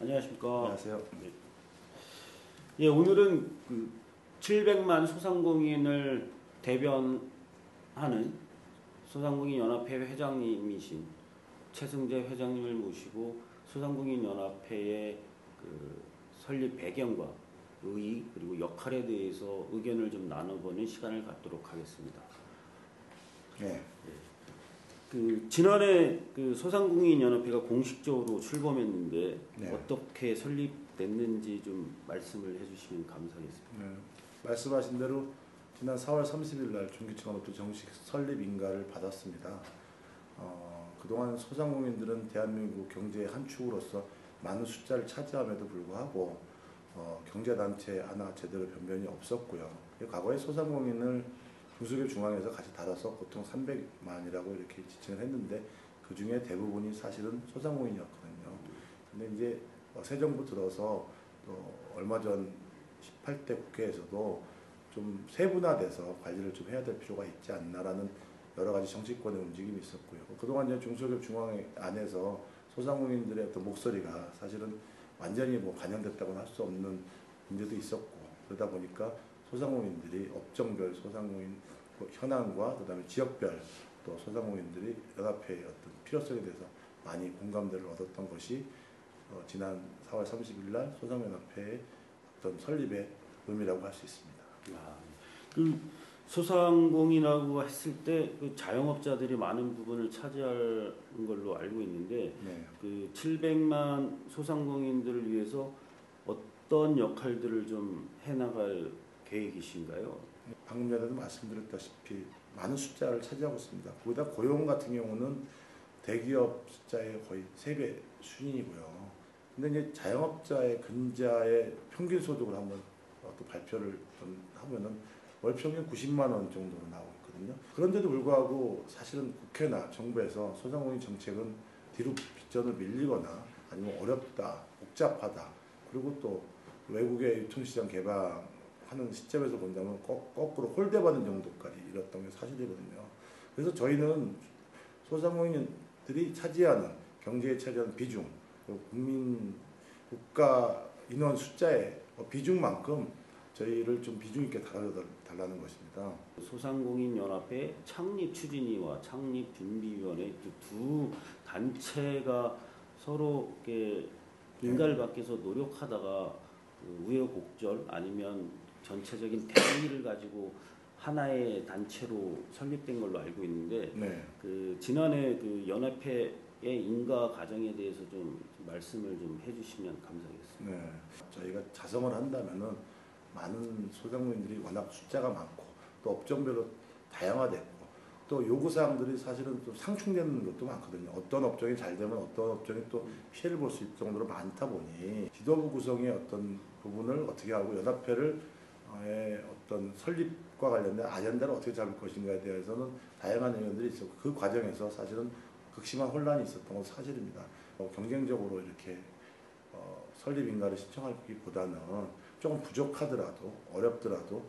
안녕하십니까. 안녕하세요. 예, 오늘은 그 700만 소상공인을 대변하는 소상공인 연합회 회장님이신 최승재 회장님을 모시고 소상공인 연합회의 그 설립 배경과 의의 그리고 역할에 대해서 의견을 좀 나눠보는 시간을 갖도록 하겠습니다. 네. 그 지난해 그 소상공인 연합회가 공식적으로 출범했는데 네. 어떻게 설립됐는지 좀 말씀을 해주시면 감사하겠습니다. 네. 말씀하신 대로 지난 4월 30일 날 중기청으로부터 정식 설립 인가를 받았습니다. 어, 그동안 소상공인들은 대한민국 경제의 한 축으로서 많은 숫자를 차지함에도 불구하고 어, 경제단체 하나 제대로 변변이 없었고요. 과거에 소상공인을 중소기업 중앙에서 같이 다뤄서 보통 300만이라고 이렇게 지칭을 했는데 그 중에 대부분이 사실은 소상공인이었거든요. 근데 이제 어, 새 정부 들어서 또 얼마 전 18대 국회에서도 좀 세분화돼서 관리를 좀 해야 될 필요가 있지 않나라는 여러 가지 정치권의 움직임이 있었고요. 그동안 이제 중소기업 중앙회 안에서 소상공인들의 어떤 목소리가 사실은 완전히 뭐 반영됐다고는 할 수 없는 문제도 있었고 그러다 보니까 소상공인들이 업종별 소상공인 그 현황과 그다음에 지역별 또 소상공인들이 연합회의 어떤 필요성에 대해서 많이 공감대를 얻었던 것이 어, 지난 4월 30일 날 소상연합회의 어떤 설립의 의미라고 할 수 있습니다. 아, 그 소상공인이라고 했을 때 그 자영업자들이 많은 부분을 차지하는 걸로 알고 있는데 네. 그 700만 소상공인들을 위해서 어떤 역할들을 좀 해나갈 계획이신가요? 방금 전에도 말씀드렸다시피 많은 숫자를 차지하고 있습니다. 거기다 고용 같은 경우는 대기업 숫자의 거의 3배 수준이고요. 근데 이제 자영업자의 근자의 평균 소득을 한번 어, 또 발표를 좀 하면은 월 평균 90만 원 정도로 나오고 있거든요. 그런데도 불구하고 사실은 국회나 정부에서 소상공인 정책은 뒤로 빗전을 밀리거나 아니면 어렵다, 복잡하다, 그리고 또 외국의 유통시장 개방 하는 시점에서 본다면 거, 거꾸로 홀대받는 정도까지 이뤘던 게 사실이거든요. 그래서 저희는 소상공인들이 차지하는 경제에 차지하는 비중, 국민 국가 인원 숫자의 비중만큼 저희를 좀 비중 있게 다뤄달라는 것입니다. 소상공인 연합회 창립 추진위와 창립 준비위원회 그두 단체가 서로 이렇게 인가를 받기 위해서 노력하다가 그 우여곡절 아니면 전체적인 대의를 가지고 하나의 단체로 설립된 걸로 알고 있는데 네. 그 지난해 그 연합회 의 인가 과정에 대해서 좀 말씀을 좀 해주시면 감사하겠습니다. 네. 저희가 자성을 한다면은 많은 소상공인들이 워낙 숫자가 많고 또 업종별로 다양화됐고 또 요구 사항들이 사실은 좀 상충되는 것도 많거든요. 어떤 업종이 잘 되면 어떤 업종이 또 피해를 볼 수 있을 정도로 많다 보니 지도부 구성의 어떤 부분을 어떻게 하고 연합회를 의 어떤 설립과 관련된 아젠다를 어떻게 잡을 것인가에 대해서는 다양한 의견들이 있었고 그 과정에서 사실은 극심한 혼란이 있었던 건 사실입니다. 어, 경쟁적으로 이렇게 어, 설립 인가를 신청하기보다는 조금 부족하더라도 어렵더라도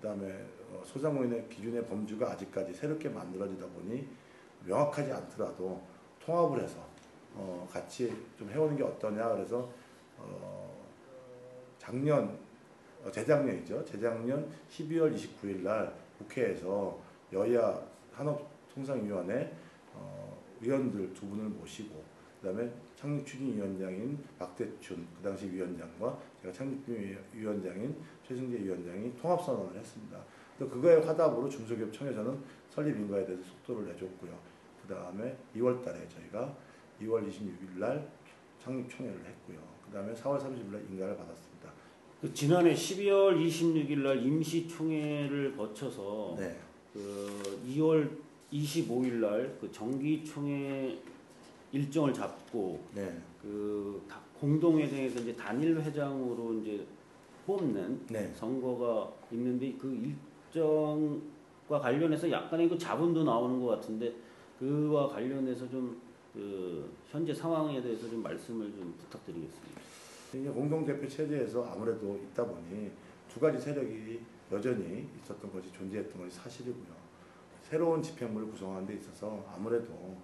그다음에 어, 소상공인의 기준의 범주가 아직까지 새롭게 만들어지다 보니 명확하지 않더라도 통합을 해서 어, 같이 좀 해오는 게 어떠냐 그래서 어, 작년 어, 재작년이죠 재작년 12월 29일 날 국회에서 여야 산업통상위원회 어, 위원들 두 분을 모시고 그다음에 창립추진위원장인 박대춘 그 당시 위원장과 제가 창립위원장인 최승재 위원장이 통합선언을 했습니다. 또 그거에 화답으로 중소기업 청에서는 설립 인가에 대해서 속도를 내줬고요. 그 다음에 2월 달에 저희가 2월 26일 날 창립 총회를 했고요. 그 다음에 4월 30일 날 인가를 받았습니다. 그 지난해 12월 26일 날 임시총회를 거쳐서 네. 그 2월 25일 날그 정기총회 일정을 잡고 네. 그 다- 공동회장에서 이제 단일 회장으로 이제 뽑는 네. 선거가 있는데 그 일정과 관련해서 약간의 그 자본도 나오는 것 같은데 그와 관련해서 좀 그 현재 상황에 대해서 좀 말씀을 좀 부탁드리겠습니다. 이게 공동대표 체제에서 아무래도 있다 보니 두 가지 세력이 여전히 있었던 것이 존재했던 것이 사실이고요. 새로운 집행부를 구성하는 데 있어서 아무래도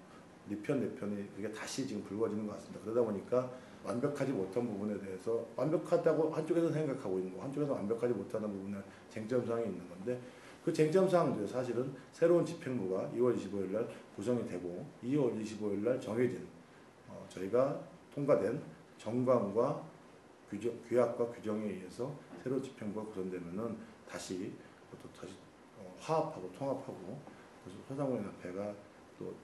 니편 내편이 그게 다시 지금 불거지는 것 같습니다. 그러다 보니까 완벽하지 못한 부분에 대해서 완벽하다고 한쪽에서 생각하고 있는 거, 한쪽에서 완벽하지 못하는 부분에 쟁점 사항이 있는 건데 그 쟁점 사항들 사실은 새로운 집행부가 2월 25일 날 구성이 되고 2월 25일 날 정해진 어, 저희가 통과된 정관과 규정, 규약과 규정에 의해서 새로운 집행부가 구성되면은 다시 또 다시 어, 화합하고 통합하고 그래서 소상공인 협회가 또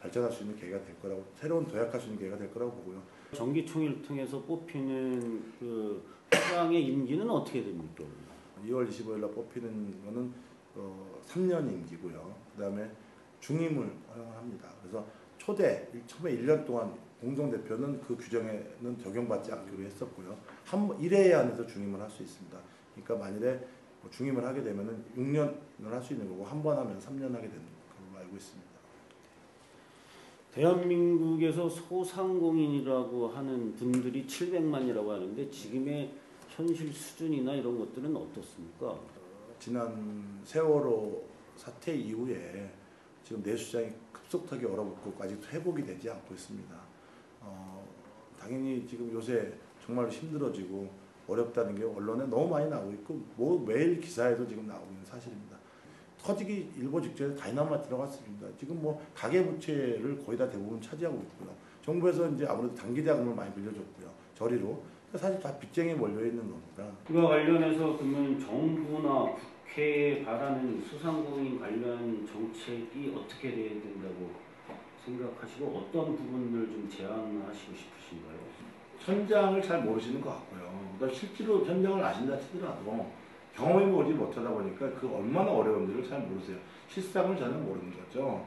발전할 수 있는 계기가 될 거라고 새로운 도약할 수 있는 계기가 될 거라고 보고요. 정기총회를 통해서 뽑히는 그 수장의 임기는 어떻게 됩니까? 2월 25일 날 뽑히는 거는 어, 3년 임기고요. 그다음에 중임을 허용을 합니다. 그래서 초대 처음에 1년 동안 공동 대표는 그 규정에는 적용받지 않기로 했었고요. 한 1회에 한해서 중임을 할 수 있습니다. 그러니까 만일에 뭐 중임을 하게 되면은 6년을 할 수 있는 거고 한 번 하면 3년 하게 되는 걸로 알고 있습니다. 대한민국에서 소상공인이라고 하는 분들이 700만이라고 하는데 지금의 현실 수준이나 이런 것들은 어떻습니까? 어, 지난 세월호 사태 이후에 지금 내수장이 급속하게 얼어붙고 아직도 회복이 되지 않고 있습니다. 어, 당연히 지금 요새 정말 힘들어지고 어렵다는 게 언론에 너무 많이 나오고 있고 뭐 매일 기사에도 지금 나오고 있는 사실입니다. 터지기 일보 직전에 다이나마이트 들어갔습니다. 지금 뭐 가계 부채를 거의 다 대부분 차지하고 있고요. 정부에서 이제 아무래도 단기 자금을 많이 빌려줬고요. 저리로 사실 다 빚쟁이 몰려 있는 겁니다. 그와 관련해서 그러면 정부나 국회에 바라는 소상공인 관련 정책이 어떻게 돼야 된다고 생각하시고 어떤 부분을 좀 제안하시고 싶으신가요? 현장을 잘 모르시는 것 같고요. 그러니까 실제로 현장을 아신다 치더라도 경험해 보지 못하다 보니까 그 얼마나 어려운지를 잘 모르세요. 실상을 전혀 모르는 거죠.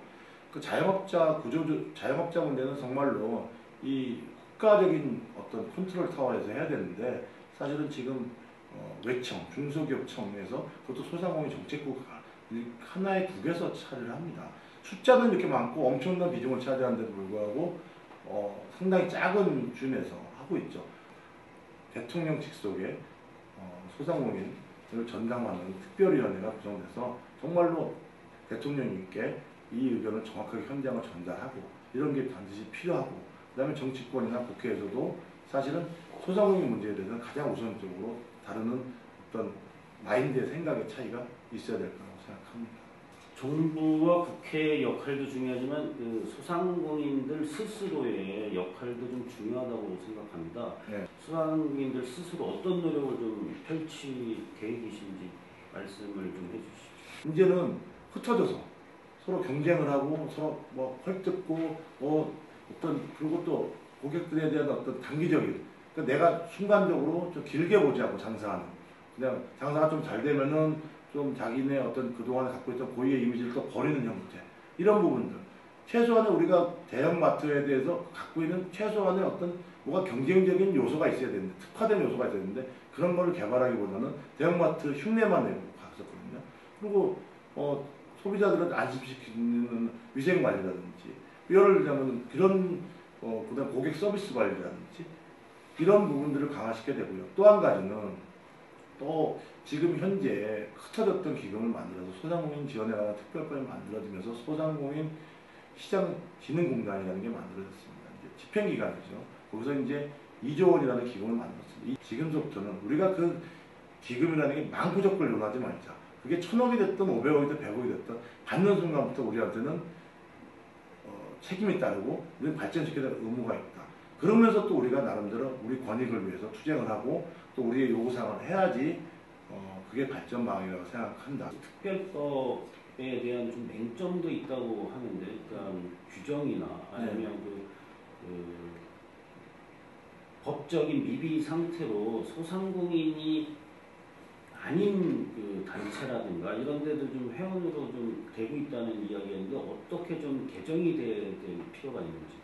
그 자영업자 구조 자영업자 문제는 정말로 이 국가적인 어떤 컨트롤 타워에서 해야 되는데 사실은 지금 어, 외청 중소기업청에서 그것도 소상공인 정책국가 이 하나의 국에서 차지를 합니다. 숫자는 이렇게 많고 엄청난 비중을 차지하는데도 불구하고 어, 상당히 작은 준에서 하고 있죠. 대통령 직 속에 어, 소상공인을 전담하는 특별위원회가 구성돼서 정말로 대통령님께 이 의견을 정확하게 현장을 전달하고 이런 게 반드시 필요하고 그 다음에 정치권이나 국회에서도 사실은 소상공인 문제에 대해서는 가장 우선적으로 다루는 어떤 마인드의 생각의 차이가 있어야 될 거라고 생각합니다. 정부와 국회의 역할도 중요하지만 그 소상공인들 스스로의 역할도 좀 중요하다고 생각합니다. 네. 소상공인들 스스로 어떤 노력을 좀 펼칠 계획이신지 말씀을 좀 해주시죠. 이제는 흩어져서 서로 경쟁을 하고 서로 뭐 헐뜯고 뭐 어떤 그리고 또 고객들에 대한 어떤 단기적인 그러니까 내가 순간적으로 좀 길게 보지 않고 장사하는 그냥 장사가 좀 잘 되면은 좀 자기네 어떤 그동안에 갖고 있던 고유의 이미지를 또 버리는 형태 이런 부분들 최소한의 우리가 대형마트에 대해서 갖고 있는 최소한의 어떤 뭐가 경쟁적인 요소가 있어야 되는데 특화된 요소가 있어야 되는데 그런 거를 개발하기보다는 대형마트 흉내만 내고 갔었거든요. 그리고 어, 소비자들을 안심시키는 위생 관리라든지 예를 들자면 그런 어, 그다음 고객 서비스 관리라든지 이런 부분들을 강화시켜야 되고요. 또 한 가지는 또 지금 현재 흩어졌던 기금을 만들어서 소상공인 관한 특별법이 만들어지면서 소상공인 시장 진흥공단이라는 게 만들어졌습니다. 이제 집행기관이죠. 거기서 이제 2조 원이라는 기금을 만들었습니다. 이 지금부터는 우리가 그 기금이라는 게 망부적걸 논하지 말자. 그게 천억이 됐든 500억이 됐든 100억이 됐든 받는 순간부터 우리한테는 어, 책임이 따르고 우리는 발전시켜야 될 의무가 있다. 그러면서 또 우리가 나름대로 우리 권익을 위해서 투쟁을 하고 또 우리의 요구사항을 해야지 어, 그게 발전 방향이라고 생각한다. 특별법에 대한 좀 맹점도 있다고 하는데, 그러니까 규정이나 아니면 그, 그 법적인 미비 상태로 소상공인이 아닌 그 단체라든가 이런 데도 좀 회원으로 좀 되고 있다는 이야기인데 어떻게 좀 개정이 될 필요가 있는지.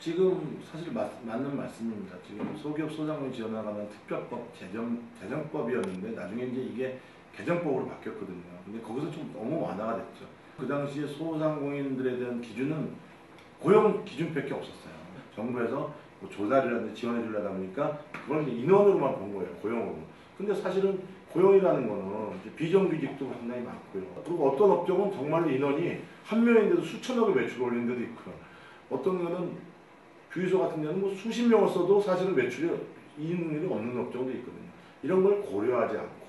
지금 사실 맞, 맞는 말씀입니다. 지금 소기업 지원에 관한 특별법 제정, 제정법이었는데 나중에 이제 이게 개정법으로 바뀌었거든요. 근데 거기서 좀 너무 완화가 됐죠. 그 당시에 소상공인들에 대한 기준은 고용 기준밖에 없었어요. 정부에서 뭐 조달이라든지 지원해 주려다 보니까 그걸 인원으로만 본 거예요. 고용으로. 근데 사실은 고용이라는 거는 비정규직도 상당히 많고요. 그리고 어떤 업종은 정말로 인원이 한 명인데도 수천억을 매출 올리는 데도 있고요. 어떤 거는 주유소 같은 데는 뭐 수십 명을 써도 사실은 매출이 이익률이 없는 업종도 있거든요. 이런 걸 고려하지 않고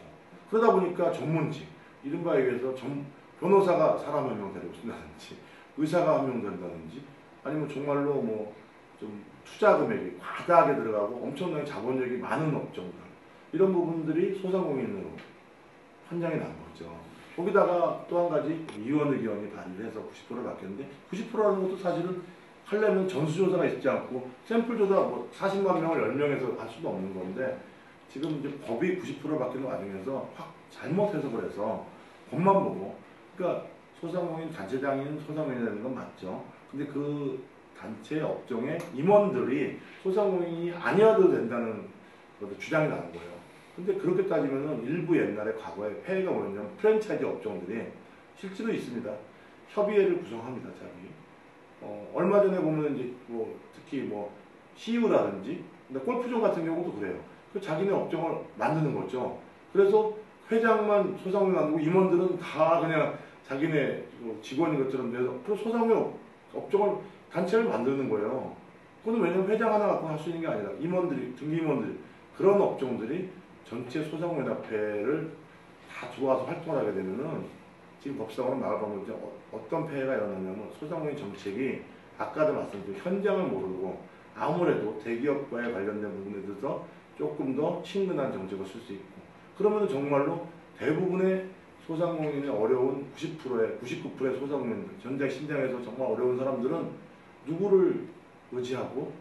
그러다 보니까 전문직 이른바 얘기해서 전, 변호사가 사람 한 명 데리고 쓴다든지 의사가 한 명 된다든지 아니면 정말로 뭐 좀 투자 금액이 과다하게 들어가고 엄청나게 자본력이 많은 업종들 이런 부분들이 소상공인으로 판정이 난 거죠. 거기다가 또 한 가지 위원 의견이 발의를 해서 90%를 바뀌었는데 90%라는 것도 사실은 하려면 전수조사가 있지 않고 샘플 조사 뭐 40만 명을 10명에서 할 수도 없는 건데 지금 이제 법이 90% 바뀌는 과정에서 확 잘못 해석을 해서 법만 보고 그러니까 소상공인 단체장인 소상공인이 되는 건 맞죠. 근데 그 단체 업종의 임원들이 소상공인이 아니어도 된다는 것도 주장이 나는 거예요. 근데 그렇게 따지면은 일부 옛날에 과거에 폐해가 뭐였냐면 프랜차이즈 업종들이 실제로 있습니다. 협의회를 구성합니다, 자기. 어, 얼마 전에 보면 이제 뭐 특히 뭐 CU라든지 골프존 같은 경우도 그래요. 그 자기네 업종을 만드는 거죠. 그래서 회장만 소상공인 만들고 임원들은 다 그냥 자기네 뭐 직원인 것처럼 돼서 그 소상공인 업- 업종을 단체를 만드는 거예요. 그건 왜냐면 회장 하나 갖고 할 수 있는 게 아니라 임원들이 등기 임원들 그런 업종들이 전체 소상공인 협회를 다 들어와서 활동을 하게 되면은 지금 법상으로 나가보면 이제 어- 어떤 폐해가 일어나냐면 소상공인 정책이 아까도 말씀드린 현장을 모르고 아무래도 대기업과의 관련된 부분에 대해서 조금 더 친근한 정책을 쓸 수 있고 그러면 정말로 대부분의 소상공인의 어려운 90%의 99%의 소상공인들 전작 신장에서 정말 어려운 사람들은 누구를 의지하고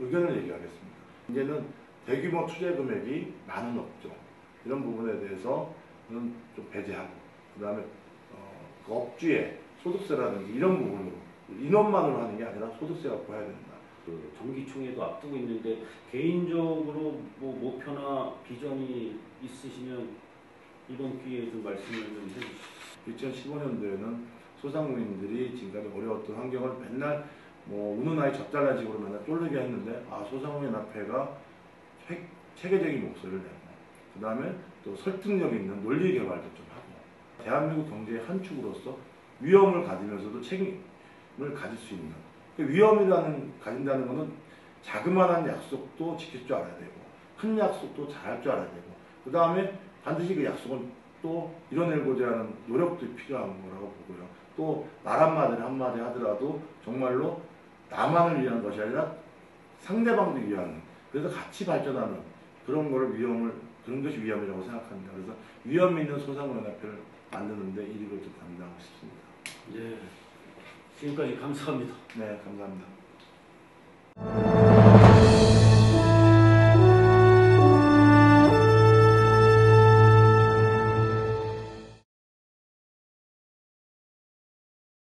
의견을 얘기하겠습니다. 이제는 대규모 투자 금액이 많은 업종 이런 부분에 대해서는 좀 배제하고 그 다음에 어, 그 업주의 소득세라든지 이런 부분으로 인원만으로 하는 게 아니라 소득세 갖고 해야 된다. 그 정기총회도 앞두고 있는데 개인적으로 뭐 목표나 비전이 있으시면 이번 기회에 좀 말씀을 좀 해주시죠. 2015년도에는 소상공인들이 지금까지 어려웠던 환경을 맨날 뭐 우는 아이 식으로 맨날 쫄르게 했는데 아 소상공인 체- 체계적인 목소리를 내고 그 다음에 또 설득력 있는 논리 개발도 좀 대한민국 경제의 한 축으로서 위험을 가지면서도 책임을 가질 수 있는 그 위험이라는 가진다는 것은 자그마한 약속도 지킬 줄 알아야 되고 큰 약속도 잘할 줄 알아야 되고 그 다음에 반드시 그 약속은 또 이뤄내고자 하는 노력도 필요한 거라고 보고요. 또 말 한마디를 한마디 하더라도 정말로 나만을 위한 것이 아니라 상대방도 위한 그래서 같이 발전하는 그런 거를 위험을 그런 것이 위험이라고 생각합니다. 그래서 위험 있는 소상공인협회를 만드는데 일을 좀 담당하고 싶습니다. 네. 지금까지 감사합니다. 네, 감사합니다.